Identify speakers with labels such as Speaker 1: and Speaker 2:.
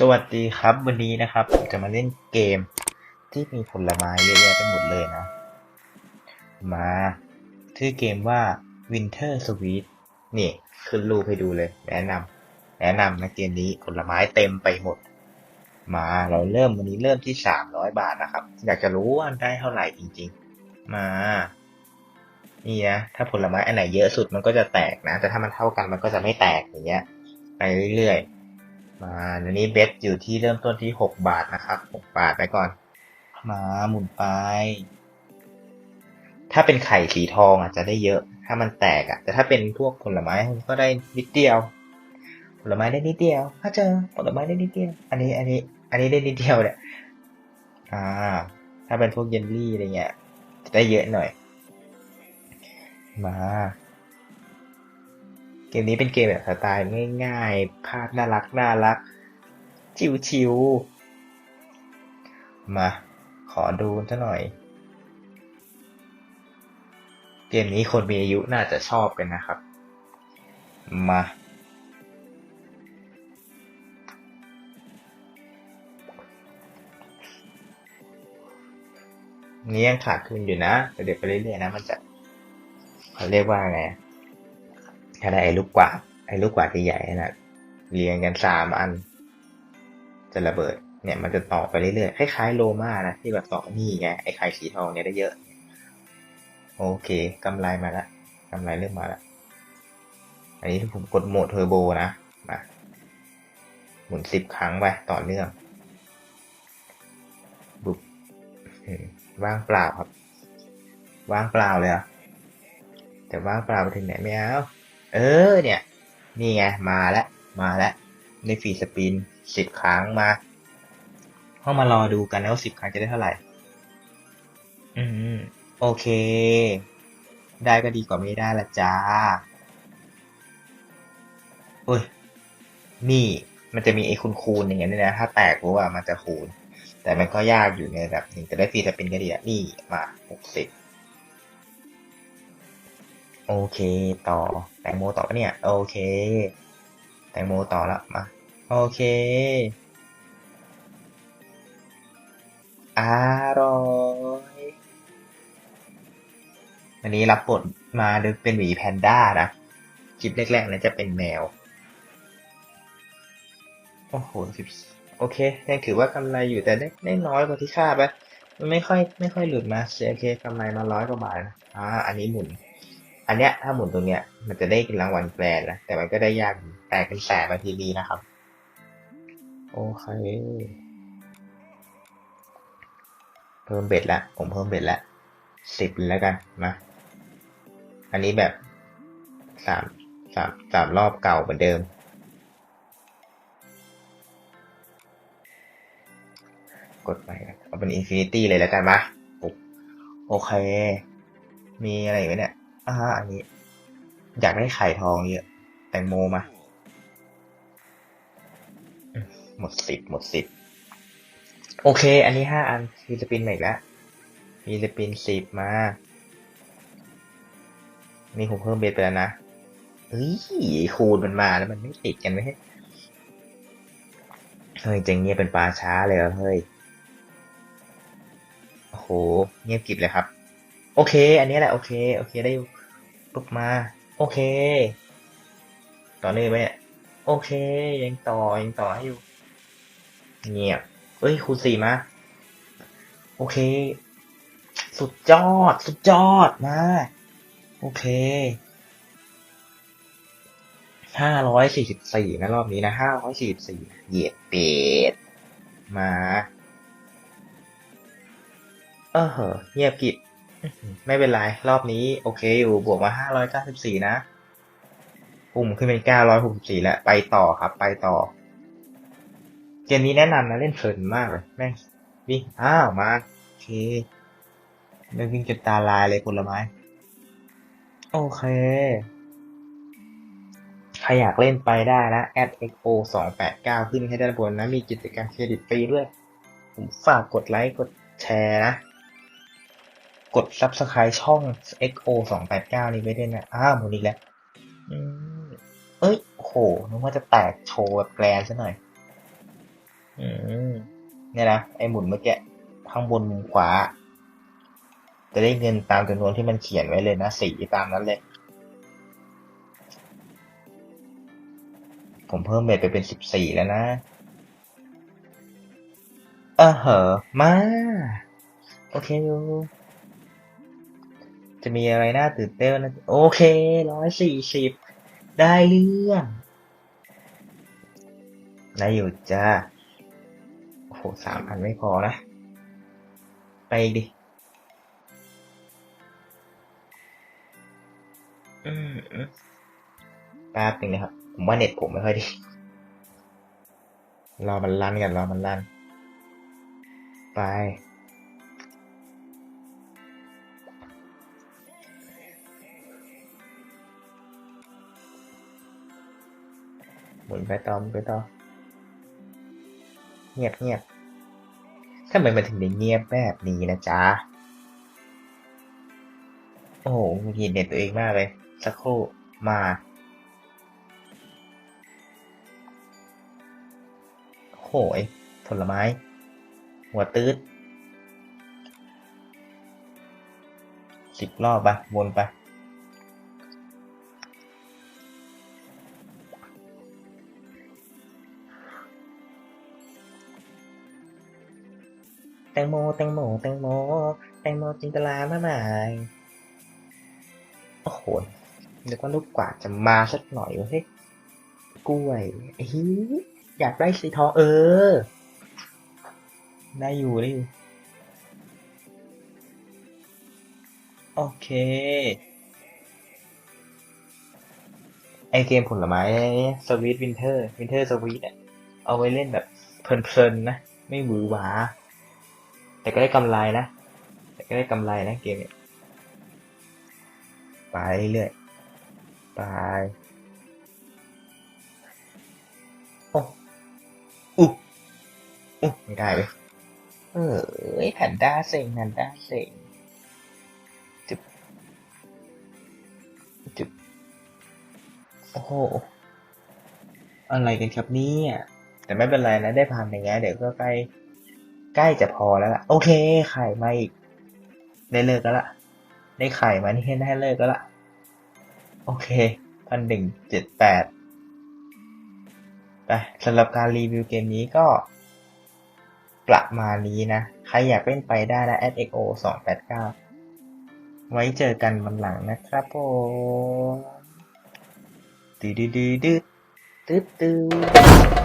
Speaker 1: สวัสดีครับวันนี้นะครับผมจะมาเล่นเกมที่มีผลไม้เยอะแยะไปหมดเลยนะ มาชื่อเกมว่า Winter Sweet นี่ขึ้นรูปให้ดูเลย แนะนำแนะนำนะเกมนี้ผลไม้เต็มไปหมด มาเราเริ่มวันนี้เริ่มที่สามร้อยบาทนะครับ อยากจะรู้ว่าได้เท่าไหร่จริง ๆ มานี่นะถ้าผลไม้อันไหนเยอะสุดมันก็จะแตกนะ แต่ถ้ามันเท่ากันมันก็จะไม่แตกอย่างเงี้ยไปเรื่อยๆ มาอันนี้เบสอยู่ที่เริ่มต้นที่หกบาทนะครับหกบาทไปก่อน มาหมุนไป ถ้าเป็นไข่สีทองอาจจะได้เยอะ ถ้ามันแตกอะ แต่ถ้าเป็นพวกผลไม้ก็ได้นิดเดียว ผลไม้ได้นิดเดียว ถ้าเจอผลไม้ได้นิดเดียว อันนี้ อันนี้ อันนี้ได้นิดเดียวเนี่ยอ่า ถ้าเป็นพวกเยลลี่อะไรเงี้ยจะได้เยอะหน่อย มา กมนี้เป็นเกมแบบสไตล์ง่ายๆ ภาพน่ารักน่ารัก ชิวๆ มา ขอดูซะหน่อย เกมนี้คนมีอายุน่าจะชอบกันนะครับ มา นี่ยังขาดทุนอยู่นะ แต่เดี๋ยวไปเรื่อยๆนะมันจะเขาเรียกว่าไง ถ้าได้ไอ้ลูกกวาดไอ้ลูกกวาดใหญ่ๆนะเรียงกันสามอัน จะระเบิด เนี่ย มันจะต่อไปเรื่อยๆคล้ายๆโลมานะที่แบบต่อนี่ไงไอ้ไข่สีทองเนี่ยได้เยอะ โอเคกำไรมาละกำไรเริ่มมาละอันนี้ผมกดโหมดเทอร์โบนะมาหมุนสิบครั้งไปต่อเนื่องบุบว่างเปล่าครับ ว่างเปล่าเลยอะแต่ว่างเปล่าไปถึงไหนไม่เอา เออเนี่ย นี่ไง มาแล้วมาแล้วในฟีสปินสิบครั้งมาเข้ามารอดูกันนะว่าสิบครั้งจะได้เท่าไหร่ อืมโอเค ได้ก็ดีกว่าไม่ได้ละจ้าโอ้ย นี่มันจะมีไอ้คูณคูณๆอย่างเงี้ยนะ ถ้าแตกรู้ว่ามันจะคูณ แต่มันก็ยากอยู่ในระดับหนึ่งแต่ได้ฟีสปินก็ดีอะนี่มาหกสิบ โอเคต่อแตงโมต่อปะเนี่ย โอเค แตงโมต่อละมา โอเค อร่อยวันนี้รับบทมาโดยเป็นหมีแพนด้านะคลิปแรกๆนั้นจะเป็นแมว โอ้โหสิบโอเคยังถือว่ากำไรอยู่แต่ได้ได้น้อยกว่าที่คาดไปมันไม่ค่อยไม่ค่อยหลุดมาโอเคกำไรมาร้อยกว่าบาทนะอ่าอันนี้หมุน อันเนี้ยถ้าหมุนตรงเนี้ยมันจะได้รางวัลแกรนด์นะแต่มันก็ได้ยากอยู่แตกเป็นแสนนาทีดีนะครับ โอเค เพิ่มเบ็ดละผมเพิ่มเบ็ดละสิบแล้วกันมาอันนี้แบบสามสามสามรอบเก่าเหมือนเดิม กดไปนะเอาเป็นอินฟินิตี้เลยแล้วกันมาปุ๊บโอเค มีอะไรอีกไหมเนี่ย อ่าอันนี้ อยากได้ไข่ทองเยอะแตงโมมา หมดสิบหมดสิบโอเค อันนี้ห้าอันมีสปินมาอีกแล้ว มีสปินสิบมา นี่ผมเพิ่มเบสไปแล้วนะเฮ้ยคูณมันมาแล้วมันไม่ติดกันไหมเฮ้ยเจ๋งเงียบเป็นปลาช้าเลยเหรอเฮ้ย โอ้โห เงียบกิบเลยครับ โอเค อันนี้แหละโอเค โอเคได้อยู่ปุ๊บมา โอเค ต่อเนื่องไหมเนี่ยโอเค ยังต่อยังต่อให้อยู่ เงียบเอ้ยคูณสี่มา โอเค สุดยอด สุดยอดมา โอเคห้าร้อยสี่สิบสี่นะรอบนี้นะห้าร้อยสี่สิบสี่เหยียดเป็ดมา เออเหอะเงียบกิบ ไม่เป็นไร รอบนี้โอเคอยู่บวกมาห้าร้อยเก้าสิบสี่นะปุ่มขึ้นเป็นเก้าร้อยหกสิบสี่แล้วไปต่อครับ ไปต่อ เกมนี้แนะนำนะเล่นเพลินมากเลย แม่งวิ่งอ้าวมาโอเคเล่นวิ่งจนตาลายเลยผลไม้ โอเคใครอยากเล่นไปได้นะ xo สองแปดเก้าขึ้นให้ด้านบนนะ มีกิจกรรมเครดิตฟรีด้วย ผมฝากกดไลค์ กดแชร์นะ กด subscribe ช่อง xo สองแปดเก้านี้ไว้ด้วยนะ อ้าวหมดอีกแล้วเอ้ยโหนึกว่าจะแตกโชว์แบบแกรนซะหน่อย อืมเนี่ยนะ ไอ้หมุนเมื่อกี้ข้างบนมุมขวา จะได้เงินตามจำนวนที่มันเขียนไว้เลยนะ สีตามนั้นเลย ผมเพิ่มเบ็ดไปเป็นสิบสี่แล้วนะเออเหอะมา โอเคอยู่ จะมีอะไรน่าตื่นเต้นนะโอเคร้อยสี่สิบได้เรื่องได้อยู่จ้าโอ้โหสามพันไม่พอนะ ไปดิอืมแป๊บหนึงนะครับ ผมว่าเน็ตผมไม่ค่อยดี รอมันลั่นกันรอมันลั่น ไป มุนไปต่อมุนไปต่อเงียบเงียบทำไมมันถึงได้เงียบแบบนี้นะจ๊ะ โอ้โหหงุดหงิดเน็ตตัวเองมากเลย สักครู่ มา โหยผลไม้ หัวตืดสิบรอบปะวนไป แตงโมแตงโมแตงโมแตงโมจินตลามากมายโอ้โหนึกว่าลูกกวาดจะมาสักหน่อยเว้ยกล้วยฮียอยากได้สีทองเออ ได้อยู่ได้อยู่โอเค ไอเกมผลไม้สวีทวินเทอร์วินเทอร์สวีทเนี่ยเอาไว้เล่นแบบเพลินๆนะ ไม่หวือหวา แต่ก็ได้กำไรนะ แต่ก็ได้กำไรนะเกมนี้ไปเรื่อยไปโอ้อุ๊อุ๊ไม่ได้เว้ยเออแผ่นด้าเซ็งแผ่นด้าเซ็งจุบจุบโอ้โหอะไรกันครับนี่ยแต่ไม่เป็นไรนะ ได้ผ่านอย่างเงี้ยเดี๋ยวก็ใกล้ ใกล้จะพอแล้วล่ะ โอเค ไข่มาอีก ได้เลิกแล้วล่ะ ได้ไข่มานี่ได้เลิกแล้วล่ะ โอเคพันหนึ่งเจ็ดแปดไปสำหรับการรีวิวเกมนี้ก็ ประมาณนี้นะ ใครอยากเล่นไปได้นะ @xo สองแปดเก้าไว้เจอกันวันหลังนะครับผมดืดดืดดืดดืดดืด